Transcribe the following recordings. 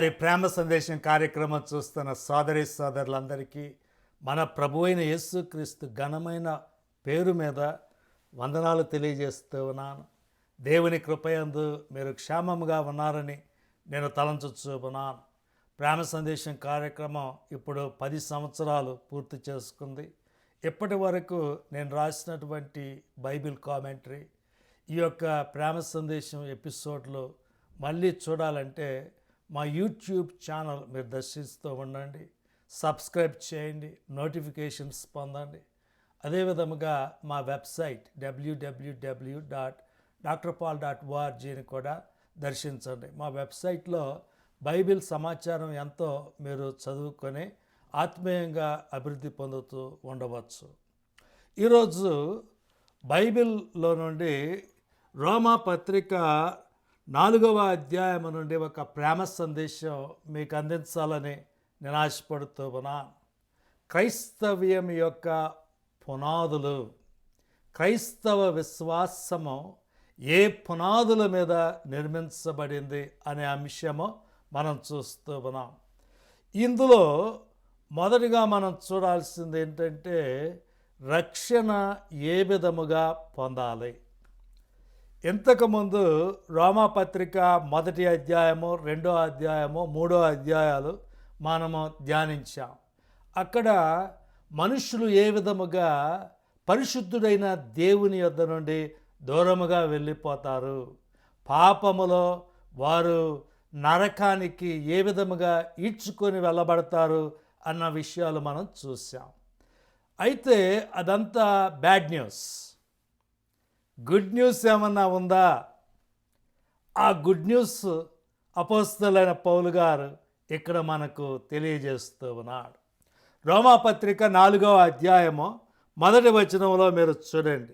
మరి ప్రేమ సందేశం కార్యక్రమం చూస్తున్న సోదరి సోదరులందరికీ మన ప్రభు అయిన యేసుక్రీస్తు ఘనమైన పేరు మీద వందనాలు తెలియజేస్తూ ఉన్నాను. దేవుని కృపయందు మీరు క్షేమంగా ఉన్నారని నేను తలంచుచున్నాను ప్రేమ సందేశం కార్యక్రమం ఇప్పుడు పది సంవత్సరాలు పూర్తి చేసుకుంది. ఇప్పటి వరకు నేను రాసినటువంటి బైబిల్ కామెంటరీ ఈ యొక్క ప్రేమ సందేశం ఎపిసోడ్లు మళ్ళీ చూడాలంటే మా యూట్యూబ్ ఛానల్ మీరు దర్శిస్తూ ఉండండి. సబ్స్క్రైబ్ చేయండి. నోటిఫికేషన్స్ పొందండి. అదేవిధముగా మా website W W W dot doctor Paul dot ఓఆర్జీని కూడా దర్శించండి. మా వెబ్సైట్లో బైబిల్ సమాచారం ఎంతో మీరు చదువుకొని ఆత్మీయంగా అభివృద్ధి పొందుతూ ఉండవచ్చు. ఈరోజు బైబిల్లో నుండి రోమా పత్రిక నాలుగవ అధ్యాయం నుండి ఒక ప్రేమ సందేశం మీకు అందించాలని నేను ఆశపడుతూ ఉన్నా క్రైస్తవ్యం యొక్క పునాదులు క్రైస్తవ విశ్వాసము ఏ పునాదుల మీద నిర్మించబడింది అనే అంశము మనం చూస్తూ ఉన్నాం. ఇందులో మొదటిగా మనం చూడాల్సింది ఏంటంటే రక్షణ ఏ విధముగా పొందాలి? ఇంతకుముందు రోమాపత్రిక మొదటి అధ్యాయము రెండో అధ్యాయము మూడో అధ్యాయాలు మనము ధ్యానించాం. అక్కడ మనుషులు ఏ విధముగా పరిశుద్ధుడైన దేవుని యొద్ద నుండి దూరముగా వెళ్ళిపోతారు? పాపములో వారు నరకానికి ఏ విధముగా ఈడ్చుకొని వెళ్ళబడతారు అన్న విషయాలు మనం చూసాం అయితే అదంతా బ్యాడ్ న్యూస్. గుడ్ న్యూస్ ఏమన్నా ఉందా? ఆ గుడ్ న్యూస్ అపోస్తులైన పౌలు గారు ఇక్కడ మనకు తెలియజేస్తూ ఉన్నాడు. రోమాపత్రిక నాలుగవ అధ్యాయము మొదటి వచనంలో మీరు చూడండి.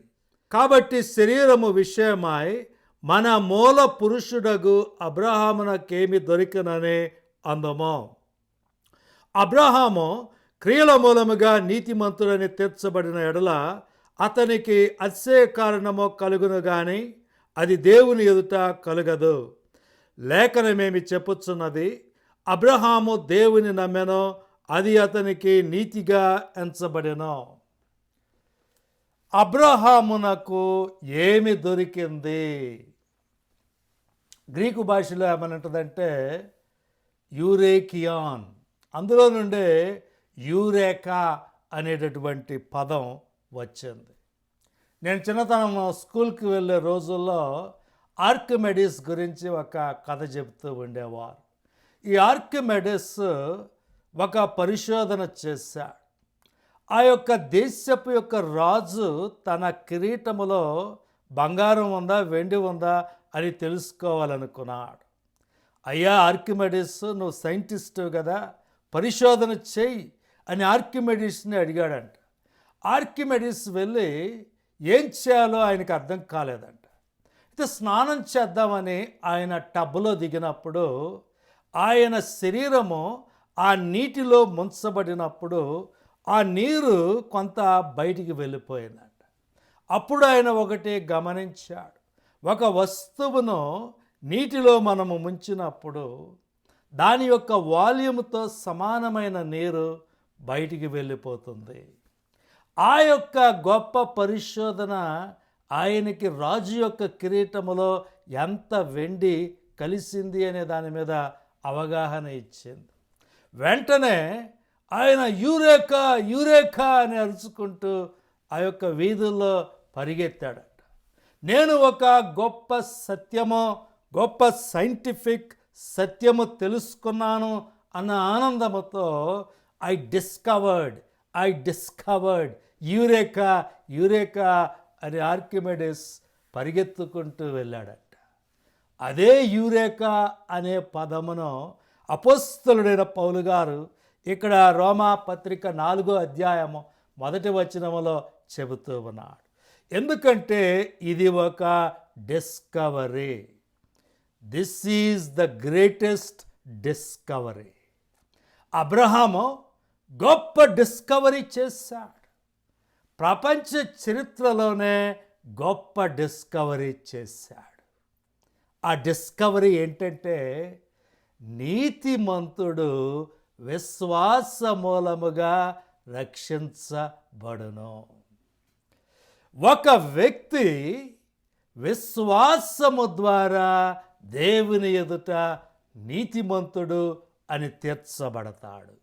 కాబట్టి శరీరము విషయమై మన మూల పురుషుడగు అబ్రహామునకేమి దొరికిననే అందము. అబ్రహాము క్రియల మూలముగా నీతిమంతుడని తీర్చబడిన ఎడల అతనికి అతిశయ కారణము కలుగును కానీ అది దేవుని ఎదుట కలుగదు. లేఖనమేమి చెప్పుచున్నది అబ్రహాము దేవుని నమ్మెనో అది అతనికి నీతిగా ఎంచబడెను. అబ్రహామునకు ఏమి దొరికింది? గ్రీకు భాషలో ఏమనంటుందంటే యూరేకియాన్. అందులో నుండే యూరేకా అనేటటువంటి పదం వచ్చింది. నేను చిన్నతనం స్కూల్కి వెళ్ళే రోజుల్లో ఆర్కిమెడిస్ గురించి ఒక కథ చెబుతూ ఉండేవారు. ఈ ఆర్కిమెడిస్ ఒక పరిశోధన చేశాడు. ఆ యొక్క దేశపు యొక్క రాజు తన కిరీటములో బంగారం ఉందా వెండి ఉందా అని తెలుసుకోవాలనుకున్నాడు. అయ్యా ఆర్కిమెడిస్ నువ్వు సైంటిస్టు కదా పరిశోధన చేయి అని ఆర్కిమెడిస్ని అడిగాడంట. ఆర్కిమెడిస్ వెళ్ళి ఏం చేయాలో ఆయనకు అర్థం కాలేదంట. అయితే స్నానం చేద్దామని ఆయన టబ్లో దిగినప్పుడు ఆయన శరీరము ఆ నీటిలో ముంచబడినప్పుడు ఆ నీరు కొంత బయటికి వెళ్ళిపోయిందంట. అప్పుడు ఆయన ఒకటి గమనించాడు. ఒక వస్తువును నీటిలో మనము ముంచినప్పుడు దాని యొక్క వాల్యూమ్తో సమానమైన నీరు బయటికి వెళ్ళిపోతుంది. ఆ యొక్క గొప్ప పరిశోధన ఆయనకి రాజు యొక్క కిరీటములో ఎంత వెండి కలిసింది అనే దాని మీద అవగాహన ఇచ్చింది. వెంటనే ఆయన యూరేకా యూరేకా అని అరుచుకుంటూ ఆ యొక్క వీధుల్లో పరిగెత్తాడట. నేను ఒక గొప్ప సత్యము గొప్ప సైంటిఫిక్ సత్యము తెలుసుకున్నాను అన్న ఆనందముతో I discovered I discovered eureka eureka అని ఆర్కిమెడిస్ పరిగెత్తుకుంటూ వెళ్ళాడట. అదే యూరేకా అనే పదమును అపోస్తలుడైన పౌలు గారు ఇక్కడ రోమా పత్రిక నాలుగో అధ్యాయము మొదటి వచనములో చెబుతూ ఉన్నాడు. ఎందుకంటే ఇది ఒక discovery. This is the greatest discovery Abraham గొప్ప డిస్కవరీ చేశాడు. ప్రపంచ చరిత్రలోనే గొప్ప డిస్కవరీ చేశాడు. ఆ డిస్కవరీ ఏంటంటే నీతిమంతుడు విశ్వాస మూలముగా రక్షించబడును. ఒక వ్యక్తి విశ్వాసము ద్వారా దేవుని ఎదుట నీతిమంతుడు అని తీర్చబడతాడు.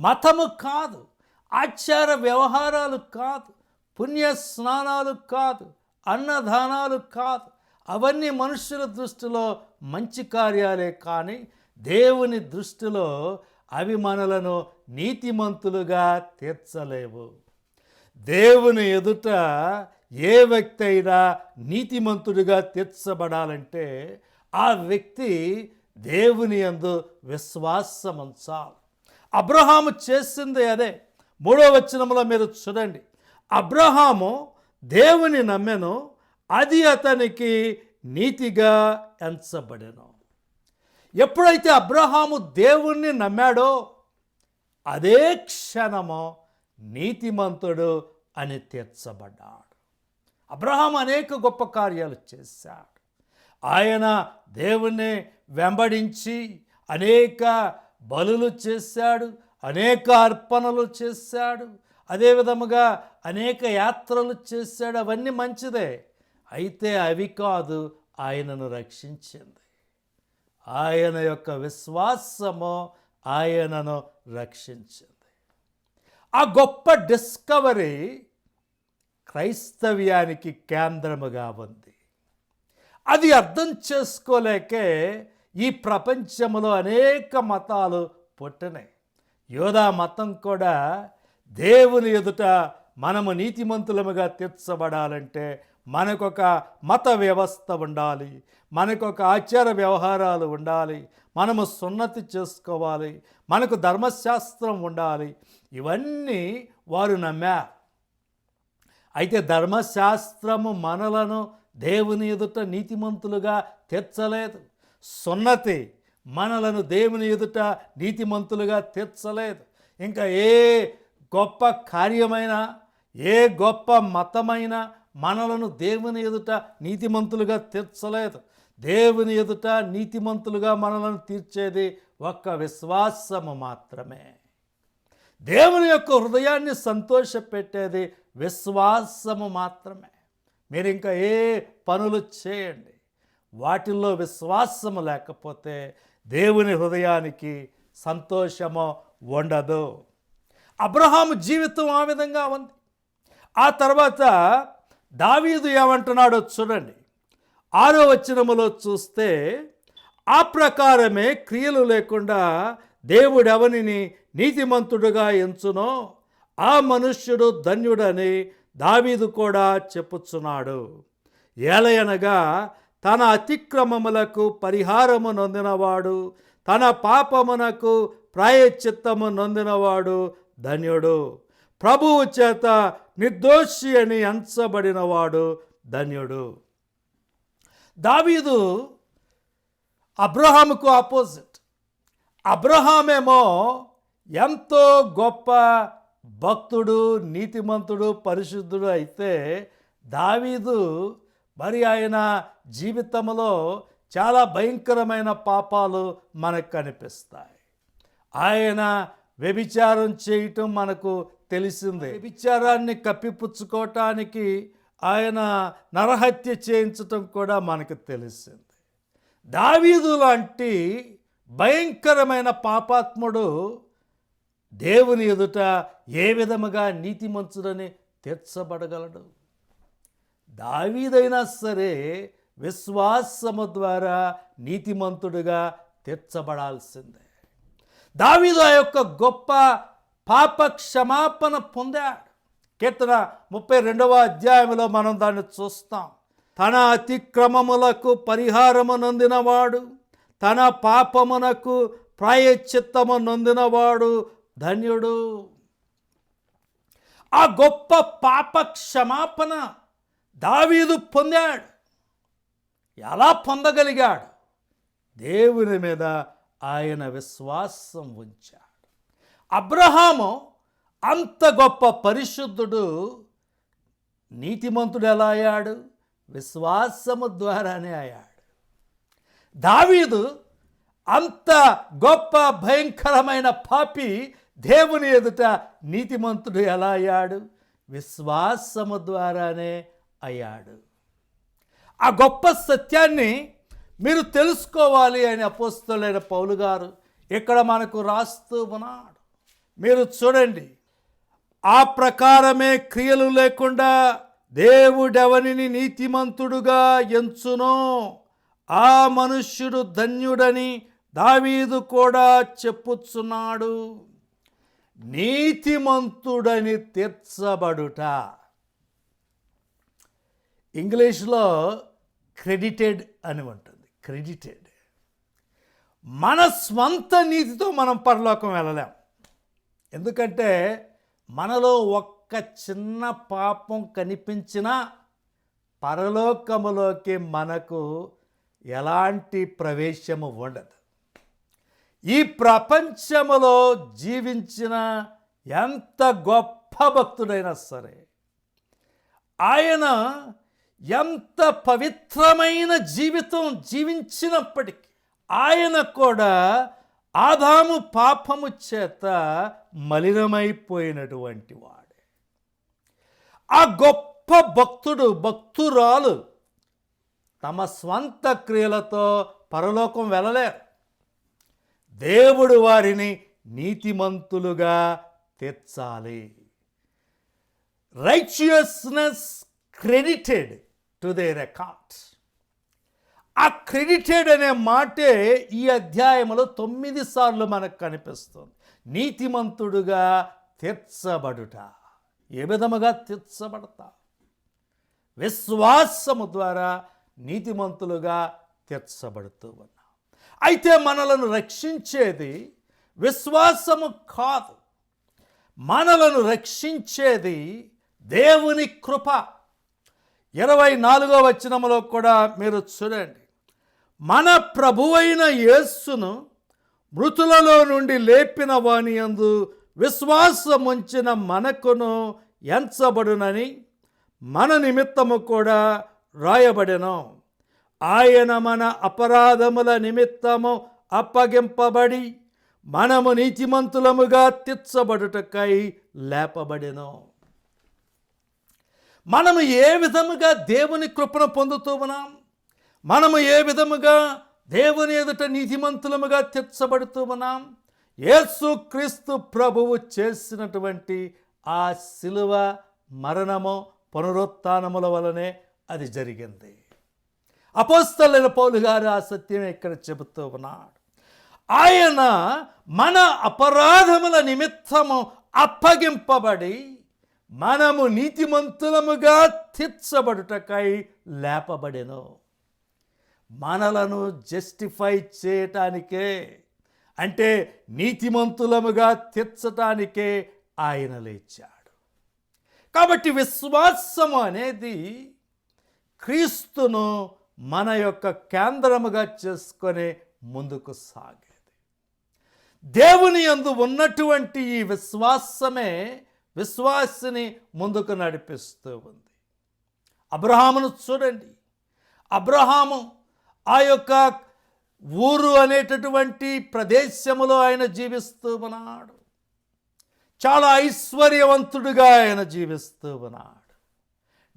మతము కాదు. ఆచార వ్యవహారాలు కాదు పుణ్య స్నానాలు కాదు అన్నదానాలు కాదు. అవన్నీ మనుషుల దృష్టిలో మంచి కార్యాలే కానీ దేవుని దృష్టిలో అవి మనలను నీతిమంతులుగా తీర్చలేవు. దేవుని ఎదుట ఏ వ్యక్తి అయినా నీతిమంతుడిగా తీర్చబడాలంటే ఆ వ్యక్తి దేవుని యందు విశ్వాసముంచాలి. అబ్రహాము చేసింది అదే. మూడో వచనంలో మీరు చూడండి. అబ్రహాము దేవుని నమ్మెను అది అతనికి నీతిగా ఎంచబడెను. ఎప్పుడైతే అబ్రహాము దేవుణ్ణి నమ్మాడో అదే క్షణము నీతిమంతుడు అని తీర్చబడ్డాడు. అబ్రహాం అనేక గొప్ప కార్యాలు చేశాడు. ఆయన దేవుణ్ణి వెంబడించి అనేక బలులు చేశాడు. అనేక అర్పణలు చేశాడు. అదే విధముగా అనేక యాత్రలు చేశాడు. అవన్నీ మంచిదే. అయితే అవి కాదు ఆయనను రక్షించింది. ఆయన యొక్క విశ్వాసము ఆయనను రక్షించింది. ఆ గొప్ప డిస్కవరీ క్రైస్తవ్యానికి కేంద్రముగా ఉంది. అది అర్థం చేసుకోలేకే ఈ ప్రపంచంలో అనేక మతాలు పుట్టినాయి యోధా మతం కూడా దేవుని ఎదుట మనము నీతిమంతులముగా తీర్చబడాలంటే మనకొక మత వ్యవస్థ ఉండాలి మనకొక ఆచార వ్యవహారాలు ఉండాలి మనము సున్నతి చేసుకోవాలి మనకు ధర్మశాస్త్రం ఉండాలి. ఇవన్నీ వారు నమ్మారు. అయితే ధర్మశాస్త్రము మనలను దేవుని ఎదుట నీతిమంతులుగా తీర్చలేదు. సున్నతి మనలను దేవుని ఎదుట నీతిమంతులుగా తీర్చలేదు. ఇంకా ఏ గొప్ప కార్యమైనా ఏ గొప్ప మతమైన మనలను దేవుని ఎదుట నీతిమంతులుగా తీర్చలేదు. దేవుని ఎదుట నీతిమంతులుగా మనలను తీర్చేది ఒక్క విశ్వాసము మాత్రమే. దేవుని యొక్క హృదయాన్ని సంతోషపెట్టేది విశ్వాసము మాత్రమే. మీరు ఇంకా ఏ పనులు చేయండి. వాటిల్లో విశ్వాసము లేకపోతే దేవుని హృదయానికి సంతోషము ఉండదు. అబ్రహాము జీవితం ఆ విధంగా ఉంది. ఆ తర్వాత దావీదు ఏమంటున్నాడో చూడండి. ఆరో వచనములో చూస్తే ఆ ప్రకారమే క్రియలు లేకుండా దేవుడెవనిని నీతిమంతుడుగా ఎంచునో ఆ మనుష్యుడు ధన్యుడని దావీదు కూడా చెప్పుచున్నాడు. ఏలయనగా తన అతిక్రమములకు పరిహారము నొందినవాడు తన పాపమునకు ప్రాయశ్చిత్తము నొందినవాడు ధన్యుడు. ప్రభువు చేత నిర్దోషి అని ఎంచబడినవాడు ధన్యుడు. దావీదు అబ్రహాముకు ఆపోజిట్. అబ్రహామేమో ఎంతో గొప్ప భక్తుడు నీతిమంతుడు పరిశుద్ధుడు అయితే దావీదు మరి ఆయన జీవితంలో చాలా భయంకరమైన పాపాలు మనకు కనిపిస్తాయి. ఆయన వ్యభిచారం చేయటం మనకు తెలిసిందే. వ్యభిచారాన్ని కప్పిపుచ్చుకోవటానికి ఆయన నరహత్య చేయించటం కూడా మనకు తెలిసింది. దావీదు లాంటి భయంకరమైన పాపాత్ముడు దేవుని ఎదుట ఏ విధముగా నీతిమంతుడని తీర్చబడగలడు? దావీదైనా సరే విశ్వాసము ద్వారా నీతిమంతుడుగా తీర్చబడాల్సిందే. దావీదు ఆ యొక్క గొప్ప పాప క్షమాపణ పొందాడు. కీర్తన ముప్పై రెండవ అధ్యాయంలో మనం దాన్ని చూస్తాం. తన అతిక్రమములకు పరిహారము నొందినవాడు తన పాపమునకు ప్రాయశ్చిత్తము నొందినవాడు ధన్యుడు. ఆ గొప్ప పాప క్షమాపణ దావీదు పొందాడు. ఎలా పొందగలిగాడు? దేవుని మీద ఆయన విశ్వాసం ఉంచాడు. అబ్రహాము అంత గొప్ప పరిశుద్ధుడు నీతిమంతుడు ఎలా అయ్యాడు? విశ్వాసము ద్వారానే అయ్యాడు. దావీదు అంత గొప్ప భయంకరమైన పాపి దేవుని ఎదుట నీతిమంతుడు ఎలా అయ్యాడు? విశ్వాసము ద్వారానే అయ్యాడు. ఆ గొప్ప సత్యాన్ని మీరు తెలుసుకోవాలి అని అపోస్తులైన పౌలు గారు ఇక్కడ మనకు రాస్తూ ఉన్నాడు. మీరు చూడండి ఆ ప్రకారమే క్రియలు లేకుండా దేవుడెవనిని నీతిమంతుడుగా ఎంచునో ఆ మనుష్యుడు ధన్యుడని దావీదు కూడా చెప్పుచున్నాడు. నీతిమంతుడని తీర్చబడుట ఇంగ్లీష్లో క్రెడిటెడ్ అని ఉంటుంది. క్రెడిటెడ్. మన స్వంత నీతితో మనం పరలోకం వెళ్ళలేం. ఎందుకంటే మనలో ఒక్క చిన్న పాపం కనిపించినా పరలోకములోకి మనకు ఎలాంటి ప్రవేశము ఉండదు. ఈ ప్రపంచములో జీవించిన ఎంత గొప్ప భక్తుడైనా సరే ఆయన ఎంత పవిత్రమైన జీవితం జీవించినప్పటికీ ఆయన కూడా ఆదాము పాపము చేత మలినమైపోయినటువంటి వాడే. ఆ గొప్ప భక్తుడు భక్తురాలు తమ స్వంత క్రియలతో పరలోకం వెళ్ళలేరు. దేవుడు వారిని నీతిమంతులుగా తెచ్చాలి righteousness credited to their accounts ఆ క్రెడిటెడ్ అనే మాటే ఈ అధ్యాయంలో తొమ్మిది సార్లు మనకు కనిపిస్తుంది. నీతిమంతుడుగా తీర్చబడుట. ఏ విధముగా తీర్చబడతా? విశ్వాసము ద్వారా నీతిమంతులుగా తీర్చబడుతూ ఉన్నాం. అయితే మనలను రక్షించేది విశ్వాసము కాదు. మనలను రక్షించేది దేవుని కృప. ఇరవై నాలుగో వచనములో కూడా మీరు చూడండి. మన ప్రభువైన యేస్సును మృతులలో నుండి లేపిన వాణి యందు విశ్వాసముంచిన మనకును ఎంచబడునని మన నిమిత్తము కూడా రాయబడెను. ఆయన మన అపరాధముల నిమిత్తము అప్పగింపబడి మనము నీతిమంతులముగా తీర్చబడుటకై లేపబడెను. మనము ఏ విధముగా దేవుని కృపను పొందుతూ ఉన్నాం? మనము ఏ విధముగా దేవుని ఎదుట నీతిమంతులముగా తీర్చబడుతూ ఉన్నాం? యేసు క్రీస్తు ప్రభువు చేసినటువంటి ఆ శిలువ మరణము పునరుత్నముల వలనే అది జరిగింది. అపోస్తలైన పౌలు గారు ఆ సత్యం ఇక్కడ చెబుతూ ఉన్నాడు. ఆయన మన అపరాధముల నిమిత్తము అప్పగింపబడి మనము నీతిమంతులముగా తీర్చబడుటకై లేపబడెను. మనలను జస్టిఫై చేయటానికే అంటే నీతిమంతులముగా తీర్చటానికే ఆయన లేచాడు. కాబట్టి విశ్వాసము అనేది క్రీస్తును మన యొక్క కేంద్రముగా చేసుకొని ముందుకు సాగేది. దేవుని యందు ఉన్నటువంటి ఈ విశ్వాసమే విశ్వాసిని ముందుకు నడిపిస్తూ ఉంది. అబ్రహామును చూడండి. అబ్రహాము ఆ యొక్క ఊరు అనేటటువంటి ప్రదేశములో ఆయన జీవిస్తూ ఉన్నాడు. చాలా ఐశ్వర్యవంతుడిగా ఆయన జీవిస్తూ ఉన్నాడు.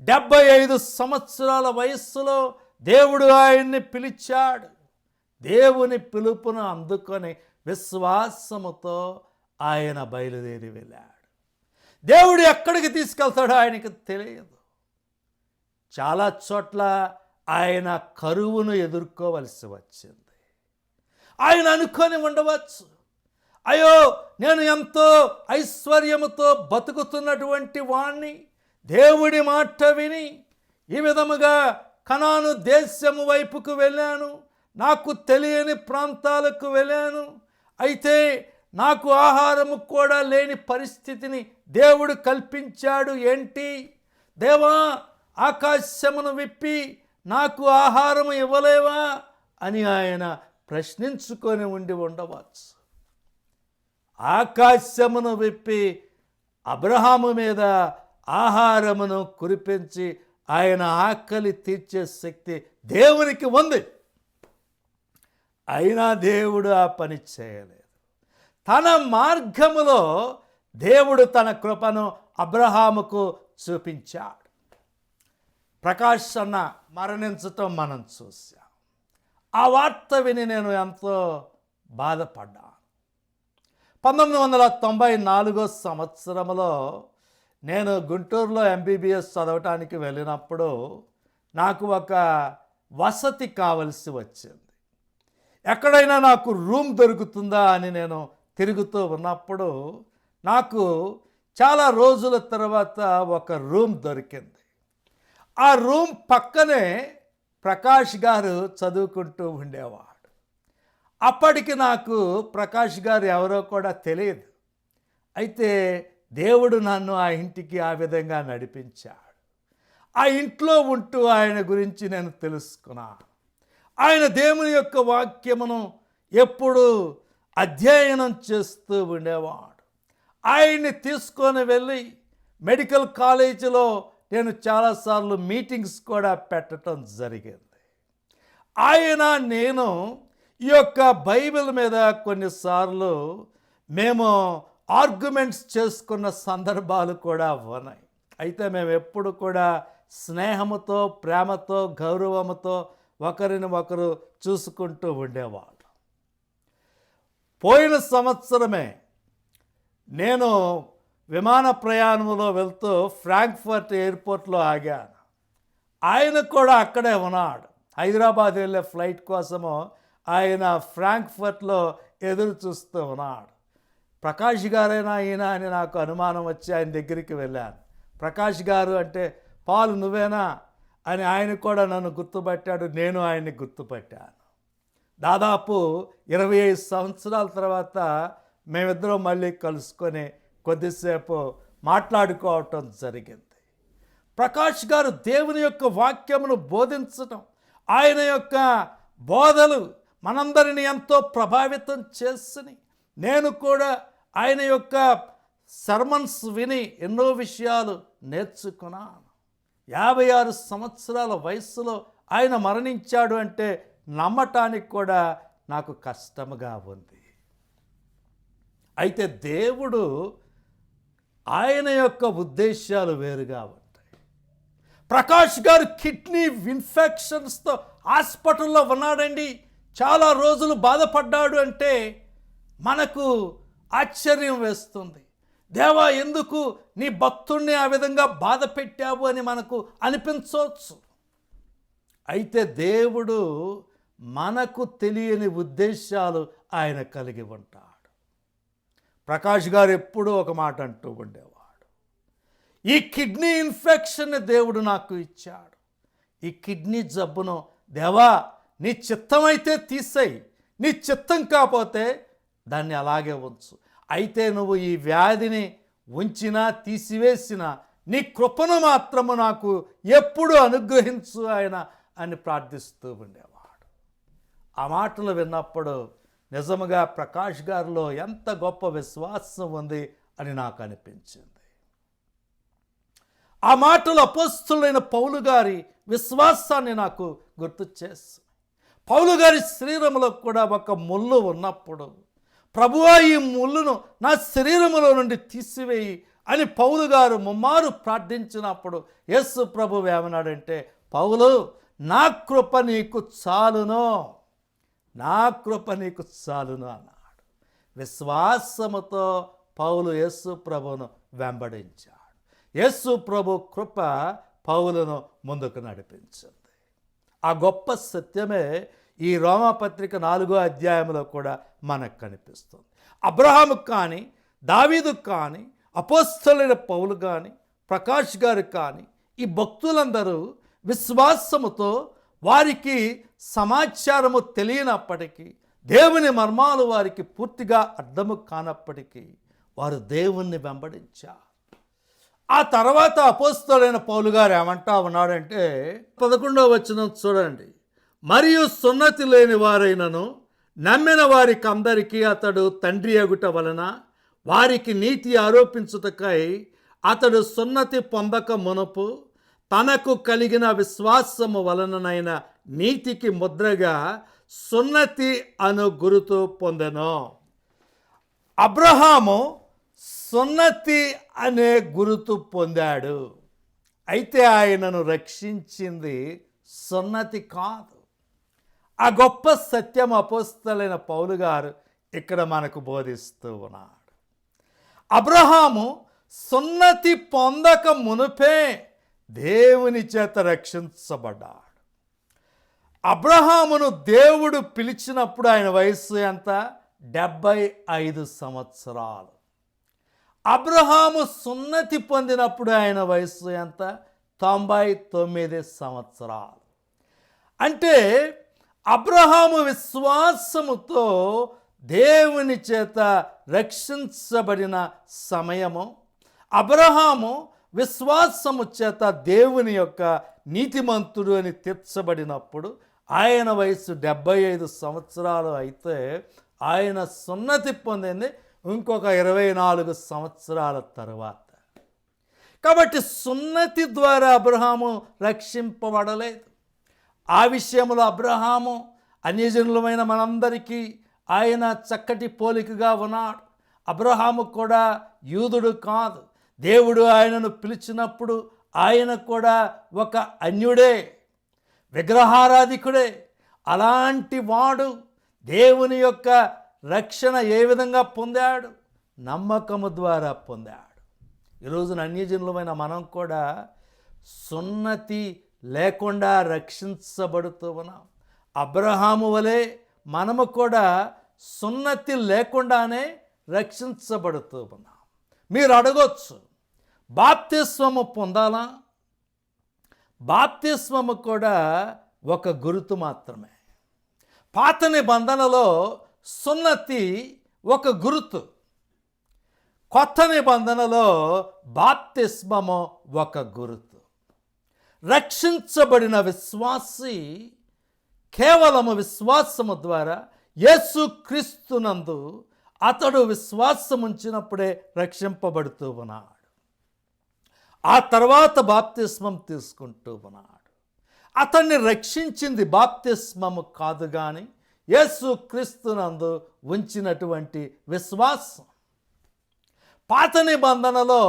డెబ్బై ఐదు సంవత్సరాల వయస్సులో దేవుడు ఆయన్ని పిలిచాడు. దేవుని పిలుపును అందుకొని విశ్వాసముతో ఆయన బయలుదేరి వెళ్ళాడు. దేవుడు ఎక్కడికి తీసుకెళ్తాడో ఆయనకు తెలియదు. చాలా చోట్ల ఆయన కరువును ఎదుర్కోవలసి వచ్చింది. ఆయన అనుకొని ఉండవచ్చు. అయ్యో నేను ఎంతో ఐశ్వర్యముతో బతుకుతున్నటువంటి వాణ్ణి దేవుడి మాట విని ఈ విధముగా కనాను దేశము వైపుకు వెళ్ళాను నాకు తెలియని ప్రాంతాలకు వెళ్ళాను. అయితే నాకు ఆహారము కూడా లేని పరిస్థితిని దేవుడు కల్పించాడు. ఏంటి? దేవా ఆకాశమును విప్పి నాకు ఆహారము ఇవ్వలేవా? అని ఆయన ప్రశ్నించుకొని ఉండి ఉండవచ్చు. ఆకాశమును విప్పి అబ్రహాము మీద ఆహారమును కురిపించి ఆయన ఆకలి తీర్చే శక్తి దేవునికి ఉంది. అయినా దేవుడు ఆ పని చేయలేదు. తన మార్గములో దేవుడు తన కృపను అబ్రహాముకు చూపించాడు. ప్రకాష్ అన్న మరణించటం మనం చూసాం ఆ వార్త విని నేను ఎంతో బాధపడ్డాను. పంతొమ్మిది వందల తొంభై నాలుగో సంవత్సరంలో నేను గుంటూరులో ఎంబీబీఎస్ చదవటానికి వెళ్ళినప్పుడు నాకు ఒక వసతి కావలసి వచ్చింది. ఎక్కడైనా నాకు రూమ్ దొరుకుతుందా అని నేను తిరుగుతూ ఉన్నప్పుడు నాకు చాలా రోజుల తర్వాత ఒక రూమ్ దొరికింది. ఆ రూమ్ పక్కనే ప్రకాష్ గారు చదువుకుంటూ ఉండేవాడు. అప్పటికి నాకు ప్రకాష్ గారు ఎవరో కూడా తెలియదు. అయితే దేవుడు నన్ను ఆ ఇంటికి ఆ విధంగా నడిపించాడు. ఆ ఇంట్లో ఉంటూ ఆయన గురించి నేను తెలుసుకున్నాను. ఆయన దేవుని యొక్క వాక్యమును ఎప్పుడు అధ్యయనం చేస్తూ ఉండేవాడు. ఆయన్ని తీసుకొని వెళ్ళి మెడికల్ కాలేజీలో నేను చాలాసార్లు మీటింగ్స్ కూడా పెట్టడం జరిగింది. ఆయన నేను ఈ యొక్క బైబిల్ మీద కొన్నిసార్లు మేము ఆర్గ్యుమెంట్స్ చేసుకున్న సందర్భాలు కూడా ఉన్నాయి. అయితే మేము ఎప్పుడు కూడా స్నేహముతో ప్రేమతో గౌరవముతో ఒకరిని ఒకరు చూసుకుంటూ ఉండేవాళ్ళు. పోయిన సంవత్సరమే నేను విమాన ప్రయాణంలో వెళ్తూ ఫ్రాంక్ఫర్ట్ ఎయిర్పోర్ట్లో ఆగాను. ఆయన కూడా అక్కడే ఉన్నాడు. హైదరాబాద్ వెళ్ళే ఫ్లైట్ కోసము ఆయన ఫ్రాంక్ఫర్ట్లో ఎదురు చూస్తూ ఉన్నాడు. ప్రకాష్ గారైనా ఈయన అని నాకు అనుమానం వచ్చి ఆయన దగ్గరికి వెళ్ళాను. ప్రకాష్ గారు అంటే పాలు నువ్వేనా? అని ఆయన కూడా నన్ను గుర్తుపట్టాడు నేను ఆయన్ని గుర్తుపట్టాను. దాదాపు ఇరవై ఐదు సంవత్సరాల తర్వాత మేమిద్దరం మళ్ళీ కలుసుకొని కొద్దిసేపు మాట్లాడుకోవటం జరిగింది. ప్రకాష్ గారు దేవుని యొక్క వాక్యమును బోధించటం ఆయన యొక్క బోధలు మనందరిని ఎంతో ప్రభావితం చేసినాయి నేను కూడా ఆయన యొక్క సర్మన్స్ విని ఎన్నో విషయాలు నేర్చుకున్నాను. యాభై ఆరు సంవత్సరాల వయస్సులో ఆయన మరణించాడు అంటే నమ్మటానికి కూడా నాకు కష్టముగా ఉంది. అయితే దేవుడు ఆయన యొక్క ఉద్దేశాలు వేరుగా ఉంటాయి. ప్రకాష్ గారు కిడ్నీ ఇన్ఫెక్షన్స్తో హాస్పిటల్లో ఉన్నాడండి. చాలా రోజులు బాధపడ్డాడు అంటే మనకు ఆశ్చర్యం వేస్తుంది. దేవా ఎందుకు నీ భక్తుణ్ణి ఆ విధంగా బాధ పెట్టావు అని మనకు అనిపించవచ్చు? అయితే దేవుడు మనకు తెలియని ఉద్దేశాలు ఆయన కలిగి ఉంటాడు. ప్రకాష్ గారు ఎప్పుడూ ఒక మాట అంటూ ఉండేవాడు. ఈ కిడ్నీ ఇన్ఫెక్షన్ దేవుడు నాకు ఇచ్చాడు. ఈ కిడ్నీ జబ్బును దేవా నీ చిత్తమైతే తీసేయి నీ చిత్తం కాకపోతే దాన్ని అలాగే ఉంచు. అయితే నువ్వు ఈ వ్యాధిని ఉంచినా తీసివేసినా నీ కృపను మాత్రము నాకు ఎప్పుడు అనుగ్రహించు ఆయన అని ప్రార్థిస్తూ ఉండేవాడు. ఆ మాటలు విన్నప్పుడు నిజముగా ప్రకాష్ గారిలో ఎంత గొప్ప విశ్వాసం ఉంది అని నాకు అనిపించింది. ఆ మాటలు అపస్తులైన పౌలు గారి విశ్వాసాన్ని నాకు గుర్తు చేస్తుంది పౌలు గారి శరీరంలో కూడా ఒక ముళ్ళు ఉన్నప్పుడు ప్రభువా ఈ ముళ్ళును నా శరీరములో నుండి తీసివేయి అని పౌలు గారు ముమ్మారు ప్రార్థించినప్పుడు యేసు ప్రభు ఏమన్నాడంటే పౌలు నా కృప నీకు చాలును. నా కృప నీకు చాలును అన్నాడు విశ్వాసముతో పౌలు యేసు ప్రభును వెంబడించాడు. యేసు ప్రభు కృప పౌలను ముందుకు నడిపించింది. ఆ గొప్ప సత్యమే ఈ రోమపత్రిక నాలుగో అధ్యాయంలో కూడా మనకు కనిపిస్తుంది. అబ్రహాము కానీ దావీదు కానీ అపోస్తలైన పౌలు కానీ ప్రకాష్ గారు కానీ ఈ భక్తులందరూ విశ్వాసముతో వారికి సమాచారము తెలియనప్పటికీ దేవుని మర్మాలు వారికి పూర్తిగా అర్థము కానప్పటికీ వారు దేవుణ్ణి వెంబడించారు. ఆ తర్వాత అపోస్తుడైన పౌలు గారు ఏమంటా ఉన్నాడంటే పదకొండవ వచనం చూడండి. మరియు సున్నతి లేని వారైనను నమ్మిన వారికి అందరికీ అతడు తండ్రి అగుట వలన వారికి నీతి ఆరోపించుటకై అతడు సున్నతి పొందక మునుపు తనకు కలిగిన విశ్వాసము వలననైన నీతికి ముద్రగా సున్నతి అను గురుతు పొందెను. అబ్రహాము సున్నతి అనే గురుతు పొందాడు. అయితే ఆయనను రక్షించింది సున్నతి కాదు. ఆ గొప్ప సత్యం అపోస్తలైన పౌలు గారు ఇక్కడ మనకు బోధిస్తూ ఉన్నాడు. అబ్రహాము సున్నతి పొందక మునుపే దేవుని చేత రక్షించబడ్డాడు. అబ్రహామును దేవుడు పిలిచినప్పుడు ఆయన వయస్సు ఎంత? డెబ్బై ఐదు సంవత్సరాలు. అబ్రహాము సున్నతి పొందినప్పుడు ఆయన వయస్సు ఎంత? తొంభై తొమ్మిది సంవత్సరాలు. అంటే అబ్రహాము విశ్వాసముతో దేవుని చేత రక్షించబడిన సమయము అబ్రహాము విశ్వాసము చేత దేవుని యొక్క నీతిమంతుడు అని తీర్చబడినప్పుడు ఆయన వయసు డెబ్బై ఐదు సంవత్సరాలు అయితే ఆయన సున్నతి పొందింది ఇంకొక ఇరవై నాలుగు సంవత్సరాల తర్వాత. కాబట్టి సున్నతి ద్వారా అబ్రహాము రక్షింపబడలేదు. ఆ విషయంలో అబ్రహాము అన్యజనులమైన మనందరికీ ఆయన చక్కటి పోలికగా ఉన్నాడు. అబ్రహాము కూడా యూదుడు కాదు. దేవుడు ఆయనను పిలిచినప్పుడు ఆయన కూడా ఒక అన్యుడే విగ్రహారాధికుడే. అలాంటి వాడు దేవుని యొక్క రక్షణ ఏ విధంగా పొందాడు? నమ్మకము ద్వారా పొందాడు. ఈరోజున అన్యజనులమైన మనం కూడా సున్నతి లేకుండా రక్షించబడుతూ ఉన్నాం. అబ్రహాము వలె మనము కూడా సున్నతి లేకుండానే రక్షించబడుతూ ఉన్నాం. మీరు అడగొచ్చు బాప్తిస్వము పొందాలా? బాప్తిస్వము కూడా ఒక గుర్తు మాత్రమే. పాత నిబంధనలో సున్నతి ఒక గుర్తు. కొత్త నిబంధనలో బాప్తిస్మము ఒక గుర్తు. రక్షించబడిన విశ్వాసి కేవలము విశ్వాసము ద్వారా యేసుక్రీస్తునందు అతడు విశ్వాసం ఉంచినప్పుడే రక్షింపబడుతూ ఉన్నాడు. ఆ తర్వాత బాప్తిస్మం తీసుకుంటూ ఉన్నాడు. అతన్ని రక్షించింది బాప్తిస్మము కాదు కానీ యేసు క్రీస్తునందు ఉంచినటువంటి విశ్వాసం. పాత నిబంధనలో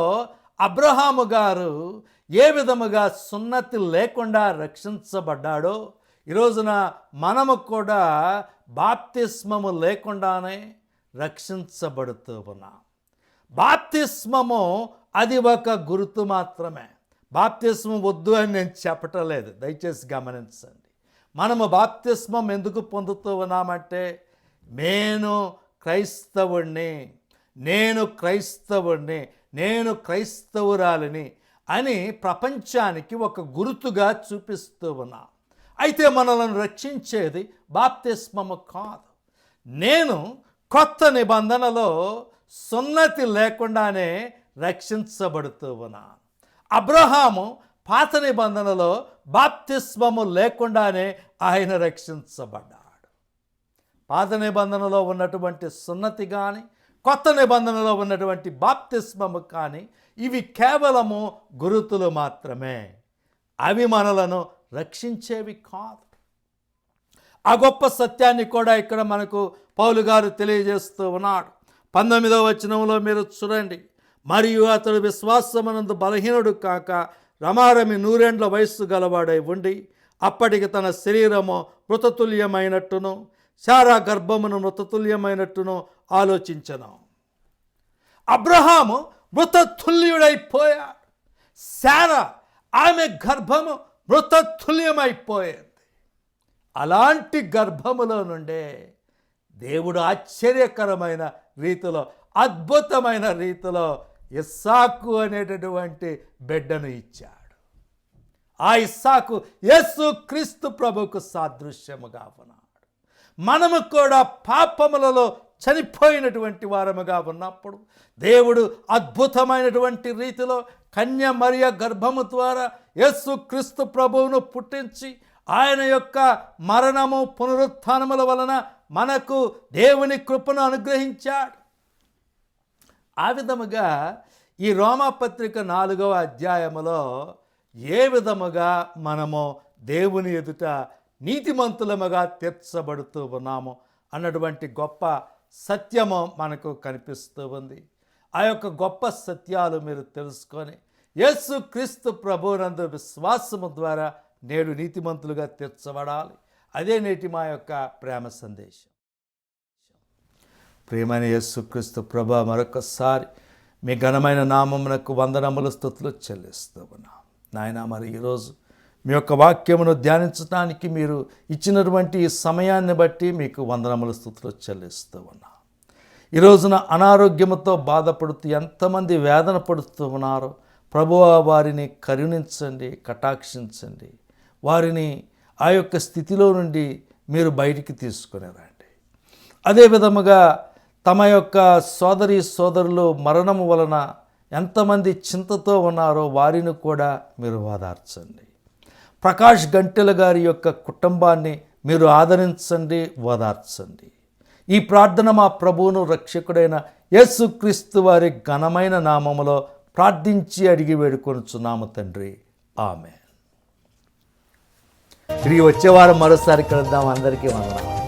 అబ్రహాము గారు ఏ విధముగా సున్నతి లేకుండా రక్షించబడ్డాడో ఈరోజున మనము కూడా బాప్తిస్మము లేకుండానే రక్షించబడుతూ ఉన్నాం. బాప్తిస్మము అది ఒక గుర్తు మాత్రమే. బాప్తిస్మం వద్దు అని నేను చెప్పటం లేదు. దయచేసి గమనించండి. మనము బాప్తిస్మం ఎందుకు పొందుతూ ఉన్నామంటే నేను క్రైస్తవుణ్ణి నేను క్రైస్తవుణ్ణి నేను క్రైస్తవురాలిని అని ప్రపంచానికి ఒక గుర్తుగా చూపిస్తూ ఉన్నా. అయితే మనలను రక్షించేది బాప్తిస్మము కాదు. నేను కొత్త నిబంధనలో సున్నతి లేకుండానే రక్షించబడుతూ ఉన్నాను అబ్రహాము పాత నిబంధనలో బాప్తిస్మము లేకుండానే ఆయన రక్షించబడ్డాడు. పాత నిబంధనలో ఉన్నటువంటి సున్నతి కానీ కొత్త నిబంధనలో ఉన్నటువంటి బాప్తిస్మము కానీ ఇవి కేవలము గురుతులు మాత్రమే. అవి మనలను రక్షించేవి కాదు. ఆ గొప్ప సత్యాన్ని కూడా ఇక్కడ మనకు పౌలు గారు తెలియజేస్తూ ఉన్నాడు. పంతొమ్మిదవ వచనంలో మీరు చూడండి. మరియు అతడు విశ్వాసమునందు బలహీనుడు కాక రమారమి నూరేండ్ల వయస్సు గలవాడై ఉండి అప్పటికి తన శరీరము మృతతుల్యమైనట్టును శారా గర్భమును మృతతుల్యమైనట్టును ఆలోచించను. అబ్రహాము మృతతుల్యుడైపోయాడు. శారా ఆమె గర్భము మృతతుల్యమైపోయింది. అలాంటి గర్భములో నుండే దేవుడు ఆశ్చర్యకరమైన రీతిలో అద్భుతమైన రీతిలో ఇస్సాకు అనేటటువంటి బిడ్డను ఇచ్చాడు. ఆ ఇస్సాకు యేసు క్రీస్తు ప్రభుకు సాదృశ్యముగా ఉన్నాడు. మనము కూడా పాపములలో చనిపోయినటువంటి వారముగా ఉన్నప్పుడు దేవుడు అద్భుతమైనటువంటి రీతిలో కన్య మరియ గర్భము ద్వారా యేసు క్రీస్తు ప్రభువును పుట్టించి ఆయన యొక్క మరణము పునరుత్థానముల వలన మనకు దేవుని కృపను అనుగ్రహించాడు. ఆ విధముగా ఈ రోమాపత్రిక నాలుగవ అధ్యాయములో ఏ విధముగా మనము దేవుని ఎదుట నీతిమంతులముగా తీర్చబడుతూ ఉన్నాము అన్నటువంటి గొప్ప సత్యము మనకు కనిపిస్తూ ఉంది. ఆ యొక్క గొప్ప సత్యాలు మీరు తెలుసుకొని యేసు క్రీస్తు ప్రభునందు విశ్వాసము ద్వారా నేడు నీతిమంతులుగా తీర్చబడాలి. అదే నేటి మా యొక్క ప్రేమ సందేశం. ప్రియమైన యేసుక్రీస్తు ప్రభ మరొకసారి మీ ఘనమైన నామమునకు వందనములు స్థుతులు చెల్లిస్తామన్నా నాయన మరి ఈరోజు మీ యొక్క వాక్యమును ధ్యానించడానికి మీరు ఇచ్చినటువంటి ఈ సమయాన్ని బట్టి మీకు వందనముల స్థుతులు చెల్లిస్తూ ఉన్నా ఈ రోజున అనారోగ్యంతో బాధపడుతూ ఎంతమంది వేదన పడుతూ ఉన్నారో ప్రభువ వారిని కరుణించండి కటాక్షించండి. వారిని ఆ యొక్క స్థితిలో నుండి మీరు బయటికి తీసుకుని రండి. అదే విధముగా తమ యొక్క సోదరి సోదరులు మరణము వలన ఎంతమంది చింతతో ఉన్నారో వారిని కూడా మీరు ఓదార్చండి. ప్రకాష్ గంటెల గారి యొక్క కుటుంబాన్ని మీరు ఆదరించండి ఓదార్చండి. ఈ ప్రార్థన మా ప్రభువును రక్షకుడైన యేసుక్రీస్తు వారి ఘనమైన నామములో ప్రార్థించి అడిగి వేడుకొనుచున్నాము తండ్రి. ఆమె తిరిగి వచ్చేవారం మరోసారి కలుద్దాం. అందరికీ వందనాలు.